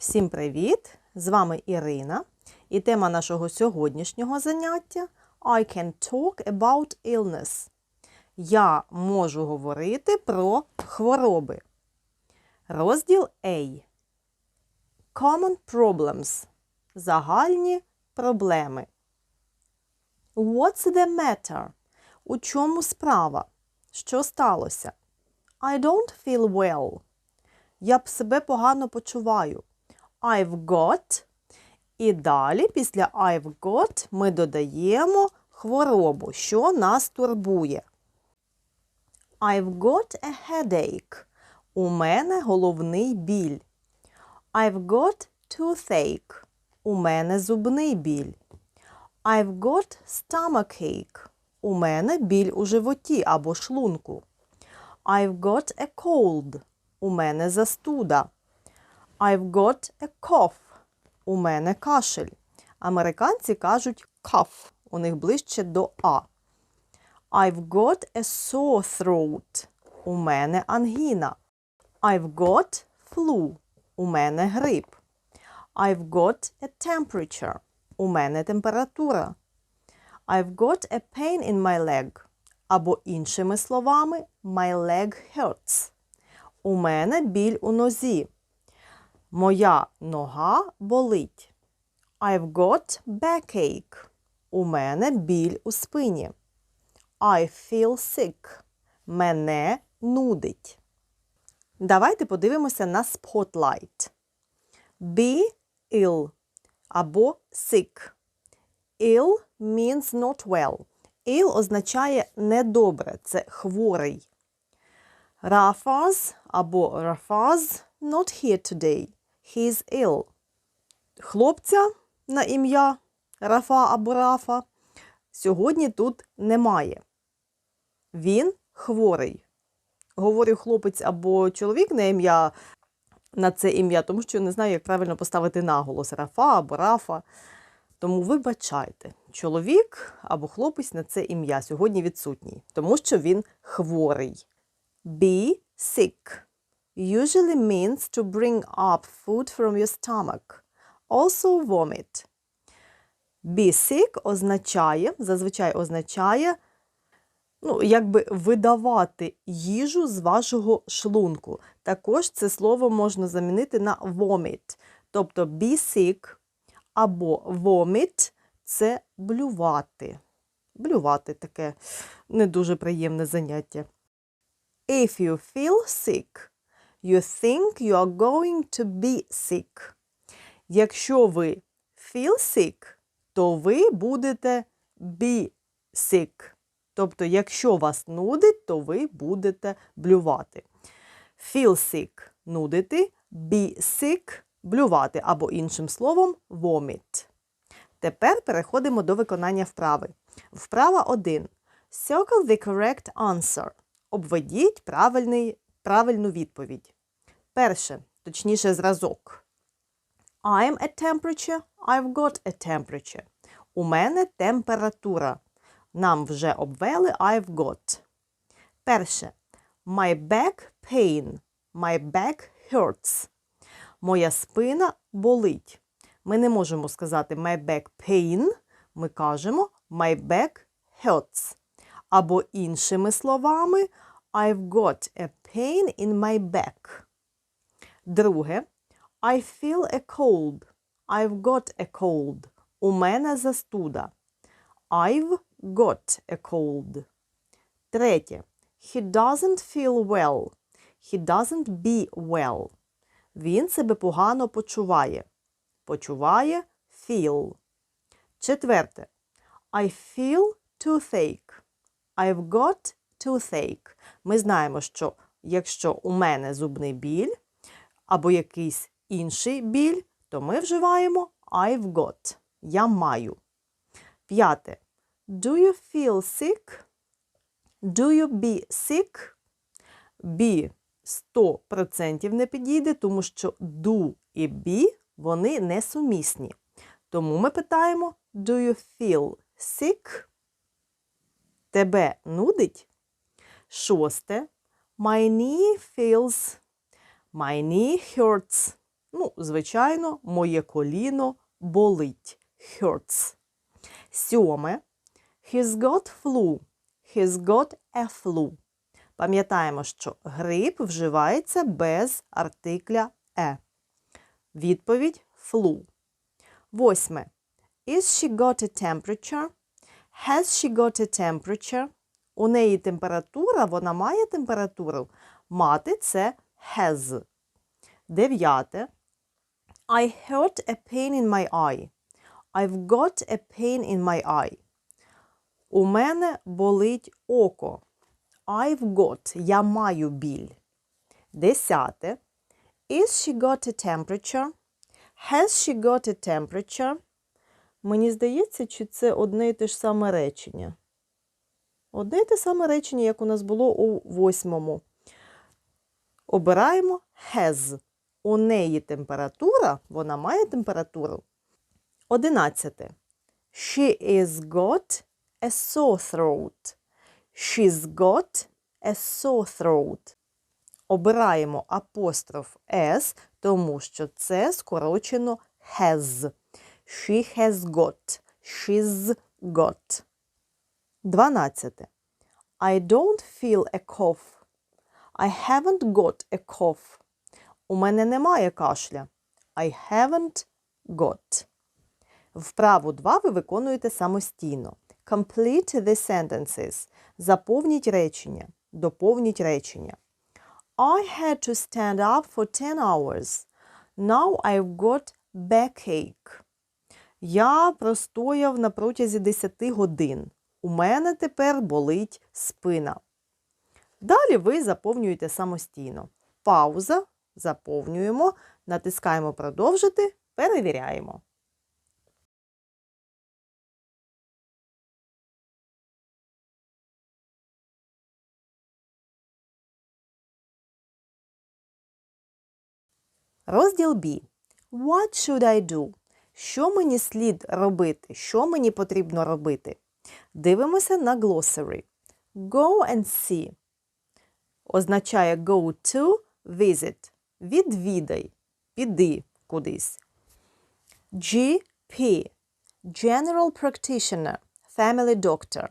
Всім привіт! З вами Ірина. І тема нашого сьогоднішнього заняття I can talk about illness. Я можу говорити про хвороби. Розділ A. Common problems. Загальні проблеми. What's the matter? У чому справа? Що сталося? I don't feel well. Я б себе погано почуваю. I've got. І далі, після I've got, ми додаємо хворобу, що нас турбує. I've got a headache. У мене головний біль. I've got toothache. У мене зубний біль. I've got stomachache. У мене біль у животі або шлунку. I've got a cold. У мене застуда. I've got a cough. У мене кашель. Американці кажуть cough. У них ближче до А. I've got a sore throat. У мене ангіна. I've got flu. У мене грип. I've got a temperature. У мене температура. I've got a pain in my leg. Або іншими словами, my leg hurts. У мене біль у нозі. Моя нога болить. I've got backache. У мене біль у спині. I feel sick. Мене нудить. Давайте подивимося на spotlight. Be ill або sick. Ill means not well. Ill означає недобре, це хворий. Rafaz або Rafaz not here today. He's ill. Хлопця на ім'я Рафа або Рафа сьогодні тут немає. Він хворий. Говорю хлопець або чоловік на ім'я на це ім'я, тому що не знаю, як правильно поставити наголос Рафа або Рафа. Тому вибачайте, чоловік або хлопець на це ім'я сьогодні відсутній, тому що він хворий. Be sick usually means to bring up food from your stomach. Also vomit. Be sick означає, зазвичай означає, ну, якби видавати їжу з вашого шлунку. Також це слово можна замінити на vomit. Тобто be sick або vomit – це блювати. Блювати таке не дуже приємне заняття. If you feel sick, you think you are going to be sick. Якщо ви feel sick, то ви будете be sick. Тобто, якщо вас нудить, то ви будете блювати. Feel sick – нудити, be sick – блювати, або іншим словом vomit. Тепер переходимо до виконання вправи. Вправа 1. Circle the correct answer. Обведіть правильний, правильну відповідь. Перше, точніше, зразок. I'm a temperature, I've got a temperature. У мене температура. Нам вже обвели I've got. Перше. My back pain. My back hurts. Моя спина болить. Ми не можемо сказати my back pain. Ми кажемо my back hurts. Або іншими словами, I've got a pain in my back. Друге. I feel a cold. I've got a cold. У мене застуда. I've got a cold. Третє. He doesn't feel well. He doesn't be well. Він себе погано почуває. Почуває feel. Четверте. I feel toothache. I've got toothache. Ми знаємо, що якщо у мене зубний біль або якийсь інший біль, то ми вживаємо I've got. Я маю. П'яте. Do you feel sick? Do you be sick? Be 100% не підійде, тому що do і be вони несумісні. Тому ми питаємо Do you feel sick? Тебе нудить? Шосте. My knee feels. My knee hurts. Ну, звичайно, моє коліно болить. Hurts. Сьоме. He's got flu. He's got a flu. Пам'ятаємо, що грип вживається без артикля е. Відповідь flu. Восьме. Is she got a temperature? Has she got a temperature? У неї температура, вона має температуру. Мати це has. Дев'яте. I hurt a pain in my eye. I've got a pain in my eye. У мене болить око. I've got. Я маю біль. Десяте. Is she got a temperature? Has she got a temperature? Мені здається, чи це одне і те ж саме речення. Одне і те саме речення, як у нас було у восьмому. Обираємо has. У неї температура, вона має температуру. Одинадцяте. She is got a sore throat. She's got a sore throat. Обираємо апостроф S, тому що це скорочено has. She has got. She's got. Дванадцяте. I don't feel a cough. I haven't got a cough. У мене немає кашля. I haven't got. Вправу 2 ви виконуєте самостійно. Complete the sentences. Заповніть речення. Доповніть речення. I had to stand up for 10 hours. Now I've got backache. Я простояв на протязі 10 годин. У мене тепер болить спина. Далі ви заповнюєте самостійно. Пауза. Заповнюємо, натискаємо продовжити, перевіряємо. Розділ B. What should I do? Що мені слід робити? Що мені потрібно робити? Дивимося на glossary. Go and see означає go to visit. Відвідай. Піди кудись. GP General Practitioner. Family Doctor.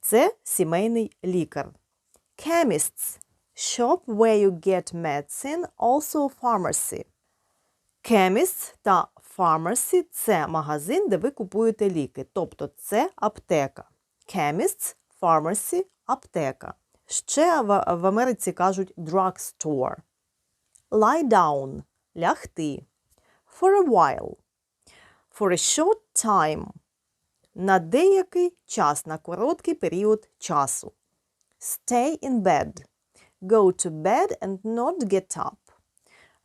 Це сімейний лікар. Chemists Shop where you get medicine, also pharmacy. Chemist та pharmacy – це магазин, де ви купуєте ліки. Тобто це аптека. Chemists, pharmacy – аптека. Ще в, Америці кажуть drugstore. Lie down – лягти. For a while. For a short time. На деякий час, на короткий період часу. Stay in bed. Go to bed and not get up.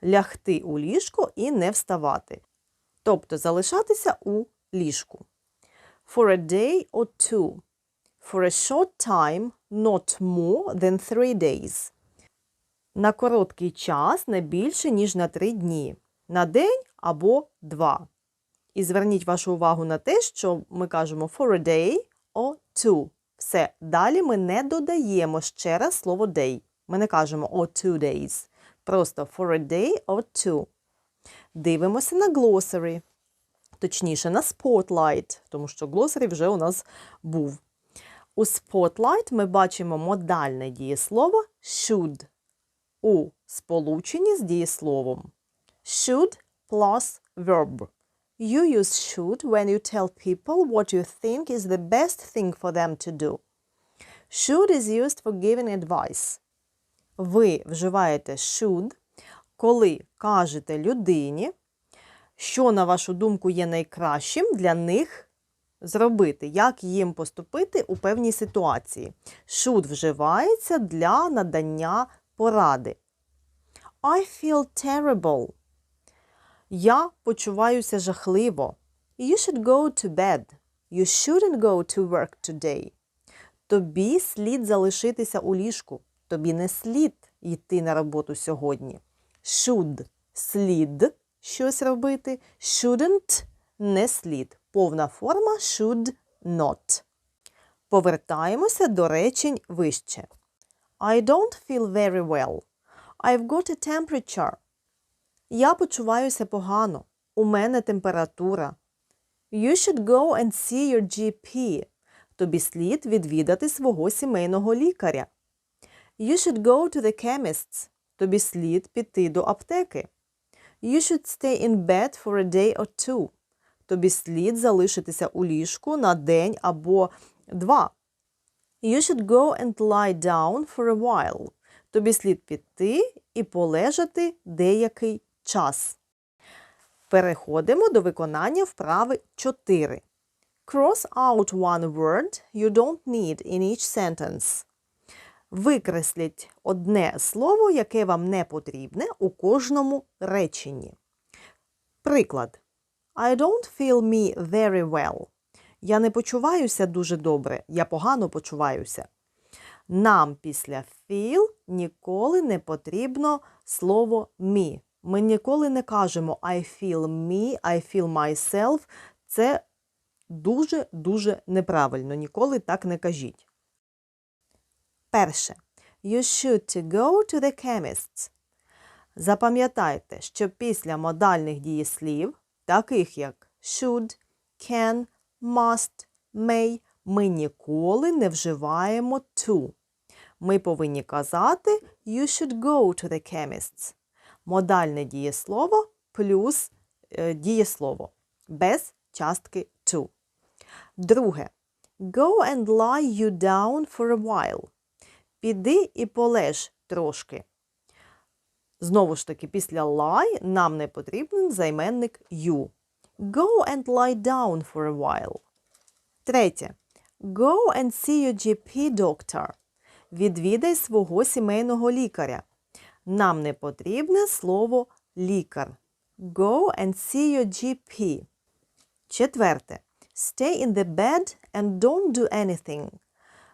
Лягти у ліжко і не вставати. Тобто залишатися у ліжку. For a day or two. For a short time, not more than three days. На короткий час не більше, ніж на три дні. На день або два. І зверніть вашу увагу на те, що ми кажемо for a day or two. Все. Далі ми не додаємо ще раз слово day. Ми не кажемо or two days. Просто for a day or two. Дивимося на glossary. Точніше, на spotlight, тому що glossary вже у нас був. У spotlight ми бачимо модальне дієслово should у сполученні з дієсловом. Should plus verb. You use should when you tell people what you think is the best thing for them to do. Should is used for giving advice. Ви вживаєте should, коли кажете людині, що, на вашу думку, є найкращим для них зробити, як їм поступити у певній ситуації. Should вживається для надання поради. I feel terrible. Я почуваюся жахливо. You should go to bed. You shouldn't go to work today. Тобі слід залишитися у ліжку. Тобі не слід йти на роботу сьогодні. Should слід щось робити. Shouldn't не слід. Повна форма should not. Повертаємося до речень вище. I don't feel very well. I've got a temperature. Я почуваюся погано. У мене температура. You should go and see your GP. Тобі слід відвідати свого сімейного лікаря. You should go to the chemist's. Тобі слід піти до аптеки. You should stay in bed for a day or two. Тобі слід залишитися у ліжку на день або два. You should go and lie down for a while. Тобі слід піти і полежати деякий час. Переходимо до виконання вправи 4. Cross out one word you don't need in each sentence. Викресліть одне слово, яке вам не потрібне у кожному реченні. Приклад. I don't feel me very well. Я не почуваюся дуже добре. Я погано почуваюся. Нам після feel ніколи не потрібно слово me. Ми ніколи не кажемо I feel me, I feel myself. Це дуже-дуже неправильно. Ніколи так не кажіть. Перше. You should go to the chemist's. Запам'ятайте, що після модальних дієслів, таких як should, can, must, may, ми ніколи не вживаємо to. Ми повинні казати You should go to the chemist's. Модальне дієслово плюс е, дієслово без частки to. Друге. Go and lie you down for a while. Піди і полеж трошки. Знову ж таки, після lie нам не потрібен займенник you. Go and lie down for a while. Третє. Go and see your GP doctor. Відвідай свого сімейного лікаря. Нам не потрібне слово лікар. Go and see your GP. Четверте. Stay in the bed and don't do anything.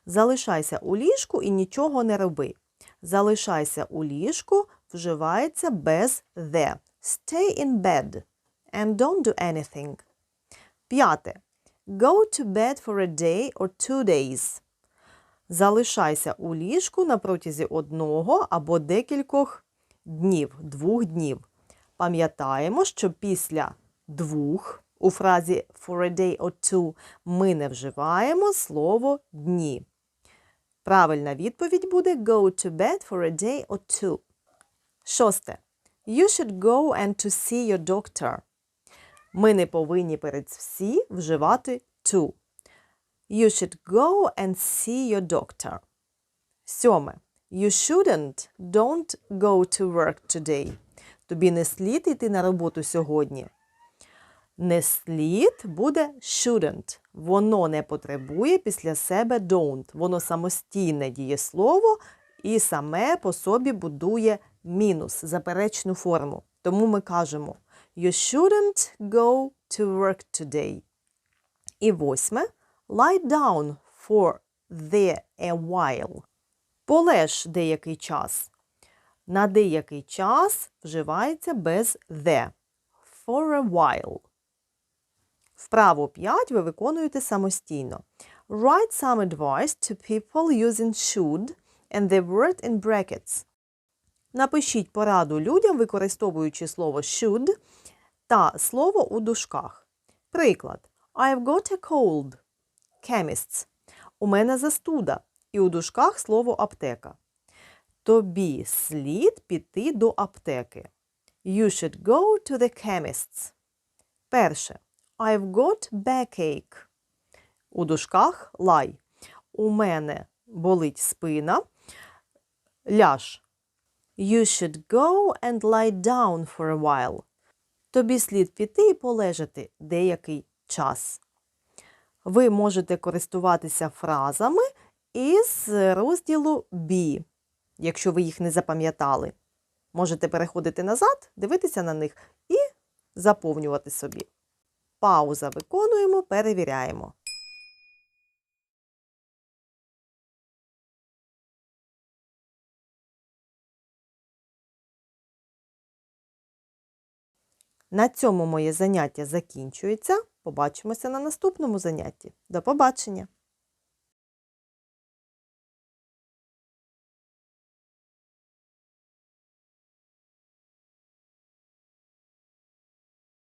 Залишайся у ліжку і нічого не роби. Залишайся у ліжку вживається без the. Stay in bed and don't do anything. П'яте. Go to bed for a day or two days. Залишайся у ліжку на протязі одного або декількох днів, двох днів. Пам'ятаємо, що після двох у фразі for a day or two ми не вживаємо слово дні. Правильна відповідь буде go to bed for a day or two. Шосте. You should go and to see your doctor. Ми не повинні перед всі вживати to. You should go and see your doctor. Сьоме. You shouldn't don't go to work today. Тобі не слід йти на роботу сьогодні. Не слід буде shouldn't. Воно не потребує після себе don't. Воно самостійне дієслово і саме по собі будує мінус, заперечну форму. Тому ми кажемо You shouldn't go to work today. І восьме. Lie down for the a while. Полеж деякий час. На деякий час вживається без the. For a while. Вправо 5 ви виконуєте самостійно. Write some advice to people using should and the word in brackets. Напишіть пораду людям, використовуючи слово should та слово у дужках. Приклад. I've got a cold. Chemists. У мене застуда. І у дужках слово аптека. Тобі слід піти до аптеки. You should go to the chemist's. Перше. I've got backache. У дужках lie. У мене болить спина. Ляж. You should go and lie down for a while. Тобі слід піти і полежати деякий час. Ви можете користуватися фразами із розділу B, якщо ви їх не запам'ятали. Можете переходити назад, дивитися на них і заповнювати собі. Пауза виконуємо, перевіряємо. На цьому моє заняття закінчується. Побачимося на наступному занятті. До побачення!